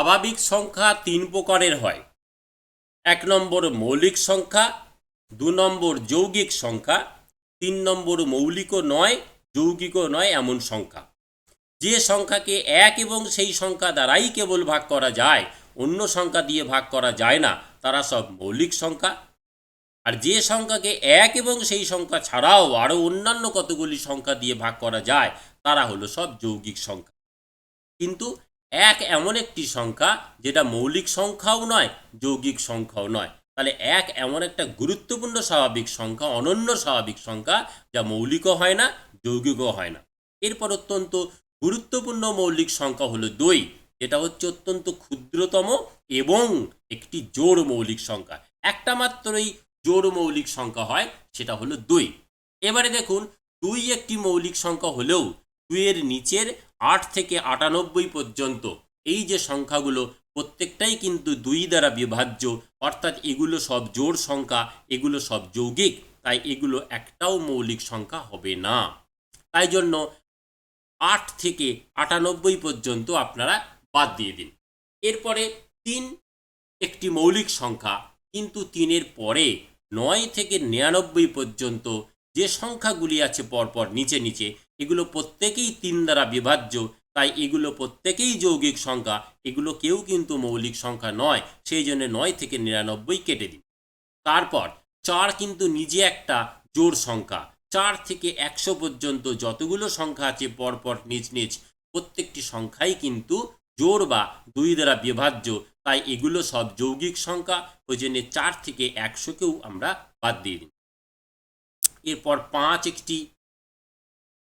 স্বাভাবিক সংখ্যা তিন প্রকারের হয়। এক নম্বর মৌলিক সংখ্যা, দু নম্বর যৌগিক সংখ্যা, তিন নম্বর মৌলিকও নয়, যৌগিকও নয়, এমন সংখ্যা। যে সংখ্যাকে এক এবং সেই সংখ্যা দ্বারাই কেবল ভাগ করা যায়, অন্য সংখ্যা দিয়ে ভাগ করা যায় না, তারা সব মৌলিক সংখ্যা। আর যে সংখ্যাকে এক এবং সেই সংখ্যা ছাড়াও আরও অন্যান্য কতগুলি সংখ্যা দিয়ে ভাগ করা যায়, তারা হলো সব যৌগিক সংখ্যা। কিন্তু এক এমন একটি সংখ্যা যেটা মৌলিক সংখ্যাও নয়, যৌগিক সংখ্যাও নয়। তাহলে এক এমন একটা গুরুত্বপূর্ণ স্বাভাবিক সংখ্যা, অনন্য স্বাভাবিক সংখ্যা যা মৌলিকও হয় না, যৌগিকও হয় না। এরপর অত্যন্ত গুরুত্বপূর্ণ মৌলিক সংখ্যা হলো দুই, যেটা হচ্ছে অত্যন্ত ক্ষুদ্রতম এবং একটি জোড় মৌলিক সংখ্যা। একটা মাত্রই জোড় মৌলিক সংখ্যা হয়, সেটা হলো দুই। এবারে দেখুন, দুই একটি মৌলিক সংখ্যা হলেও দুইয়ের নিচের আট থেকে আটানব্বই পর্যন্ত। এই যে সংখ্যাগুলো, প্রত্যেকটাই কিন্তু দুই দ্বারা বিভাজ্য, অর্থাৎ এগুলো সব জোড় সংখ্যা, এগুলো সব যৌগিক, তাই এগুলো একটাও মৌলিক সংখ্যা হবে না। তাই জন্য আট থেকে আটানব্বই পর্যন্ত আপনারা বাদ দিয়ে দিন। এরপরে তিন একটি মৌলিক সংখ্যা, কিন্তু তিনের পরে নয় থেকে নিরানব্বই পর্যন্ত যে সংখ্যাগুলি আছে পরপর নিচে নিচে, এগুলো প্রত্যেকেই তিন দ্বারা বিভাজ্য, তাই এগুলো প্রত্যেকেই যৌগিক সংখ্যা, এগুলো কেউ কিন্তু মৌলিক সংখ্যা নয়, সেই জন্য নয় থেকে নিরানব্বই কেটে দিন। তারপর, চার কিন্তু নিজে একটা জোর সংখ্যা, চার থেকে একশো পর্যন্ত যতগুলো সংখ্যা আছে পরপর নিজ নিজ প্রত্যেকটি সংখ্যাই কিন্তু জোর বা দুই দ্বারা বিভাজ্য, তাই এগুলো সব যৌগিক সংখ্যা, ওই জন্য চার থেকে একশোকেও আমরা বাদ দিয়ে দিই এরপর পাঁচ একটি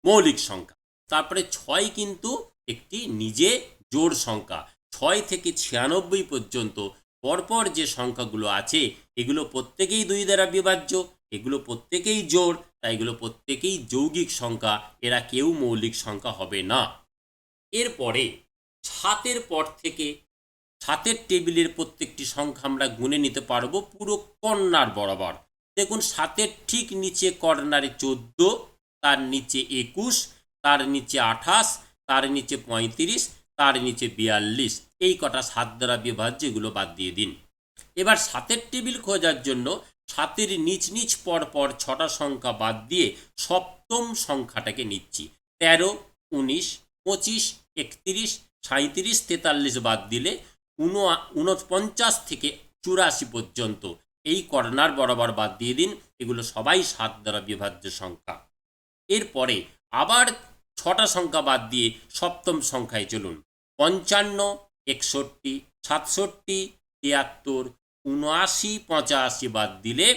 মৌলিক সংখ্যা, তারপরে ছয় কিন্তু একটি নিজে জোড় সংখ্যা, ছয় থেকে ছিয়ানব্বই পর্যন্ত। পরপর যে সংখ্যাগুলো আছে, এগুলো প্রত্যেকেই দুই দ্বারা বিভাজ্য, এগুলো প্রত্যেকেই জোড়, তাই এগুলো প্রত্যেকেই যৌগিক সংখ্যা, এরা কেউ মৌলিক সংখ্যা হবে না। এরপরে সাতের পর থেকে সাতের টেবিলের প্রত্যেকটি সংখ্যা আমরা গুনে নিতে পারব পুরো কন্যার বরাবর। দেখুন, সাতের ঠিক নিচে কর্নারে চোদ্দ, তার নিচে একুশ, তার নিচে আঠাশ, তার নিচে পঁয়ত্রিশ, তার নিচে বিয়াল্লিশ। এই কটা সাত দ্বারা বিভাজ্য, এগুলো বাদ দিয়ে দিন। এবার সাতের টেবিল খোঁজার জন্য সাতের নিচ নিচ পর ছটা সংখ্যা বাদ দিয়ে সপ্তম সংখ্যাটাকে নিচ্ছি। তেরো, উনিশ, পঁচিশ, একত্রিশ সাঁত্রিশ তেতাল্লিশ বাদ দিলে উনো উনপঞ্চাশ থেকে চুরাশি পর্যন্ত এই কর্নার বরাবর বাদ দিয়ে দিন, এগুলো সবাই সাত দ্বারা বিভাজ্য সংখ্যা। এরপরে আবার ছটা সংখ্যা বাদ দিয়ে সপ্তম সংখ্যায় চলুন। পঞ্চান্ন, একষট্টি, সাতষট্টি, তিয়াত্তর, উনআশি, পঁচাশি বাদ দিলে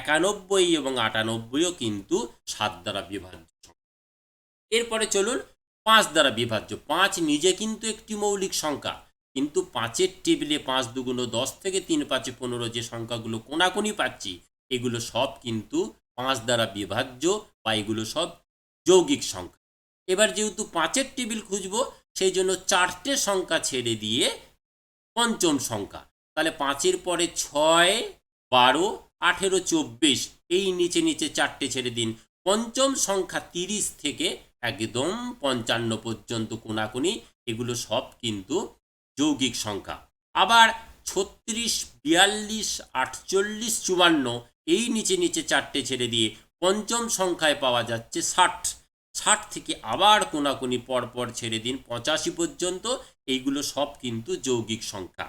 একানব্বই এবং আটানব্বইও কিন্তু সাত দ্বারা বিভাজ্য এরপরে চলুন, পাঁচ দ্বারা বিভাজ্য। পাঁচ নিজে কিন্তু একটি মৌলিক সংখ্যা। কিন্তু পাঁচের টেবিলে পাঁচ দুগুণ দশ থেকে তিন পাঁচে পনেরো যে সংখ্যাগুলো কোনাকুনি পাচ্ছি, এগুলো সব কিন্তু পাঁচ দ্বারা বিভাজ্য বা এগুলো সব যৌগিক সংখ্যা। এবার যেহেতু পাঁচের টেবিল খুঁজবো, সেই জন্য চারটে সংখ্যা ছেড়ে দিয়ে পঞ্চম সংখ্যা, তাহলে পাঁচের পরে ছয়, বারো, আঠেরো, চব্বিশ, এই নিচে নিচে চারটে ছেড়ে দিন। পঞ্চম সংখ্যা তিরিশ থেকে একদম পঞ্চান্ন পর্যন্ত কোনাকুনি, এগুলো সব কিন্তু যৌগিক সংখ্যা। আবার ছত্রিশ, বিয়াল্লিশ, আটচল্লিশ, চুয়ান্ন, এই নিচে নিচে চারটে ছেড়ে দিয়ে পঞ্চম সংখ্যায় পাওয়া যাচ্ছে ষাট। ষাট থেকে আবার কোনাকুনি পরপর ছেড়ে দিন পঁচাশি পর্যন্ত, এইগুলো সব কিন্তু যৌগিক সংখ্যা।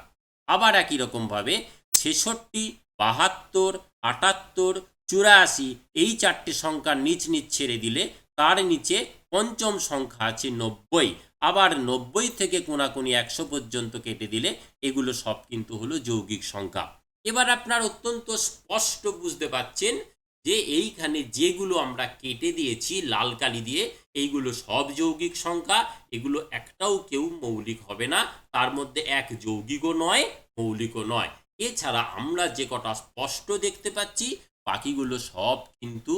আবার একই রকমভাবে ছেষট্টি, বাহাত্তর, আটাত্তর, চুরাশি, এই চারটে সংখ্যা নিচ নিচ ছেড়ে দিলে তার নিচে পঞ্চম সংখ্যা আছে নব্বই। আবার নব্বই থেকে কোনাকুনি একশো পর্যন্ত কেটে দিলে এগুলো সব কিন্তু হলো যৌগিক সংখ্যা। এবার আপনার অত্যন্ত স্পষ্ট বুঝতে পাচ্ছেন যে এইখানে যেগুলো আমরা কেটে দিয়েছি, লাল কালি দিয়ে, এইগুলো সব যৌগিক সংখ্যা, এগুলো একটাও কেউ মৌলিক হবে না, তার মধ্যে এক যৌগিকও নয়, মৌলিকও নয়। এছাড়া আমরা যে কটা স্পষ্ট দেখতে পাচ্ছি, বাকিগুলো সব কিন্তু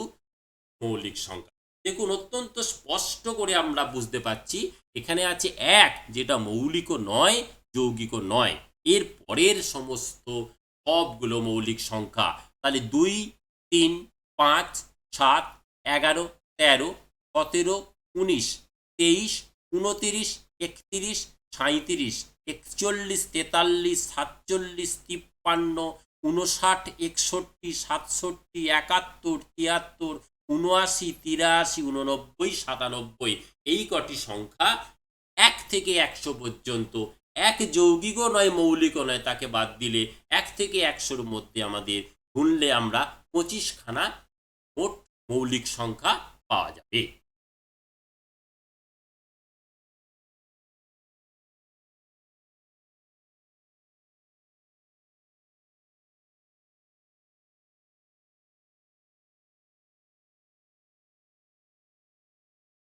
মৌলিক সংখ্যা। দেখুন, অত্যন্ত স্পষ্ট করে আমরা বুঝতে পাচ্ছি এখানে আছে এক, যেটা মৌলিকও নয়, যৌগিকও নয়। এর পরের সমস্ত সবগুলো মৌলিক সংখ্যা। তাহলে দুই, তিন, পাঁচ, সাত, এগারো, তেরো, সতেরো, উনিশ, তেইশ, উনতিরিশ, একত্রিশ সাঁত্রিশ একচল্লিশ, তেতাল্লিশ, সাতচল্লিশ, তিপ্পান্ন, উনষাট, একষট্টি, সাতষট্টি, একাত্তর, তিয়াত্তর উনআশি, তিরাশি, উননব্বই, সাতানব্বই, এই কটি সংখ্যা এক থেকে একশো পর্যন্ত। এক যৌগিকও নয়, মৌলিকও নয়, তাকে বাদ দিলে এক থেকে একশোর মধ্যে আমাদের গুনলে আমরা পঁচিশখানা মোট মৌলিক সংখ্যা পাওয়া যাবে।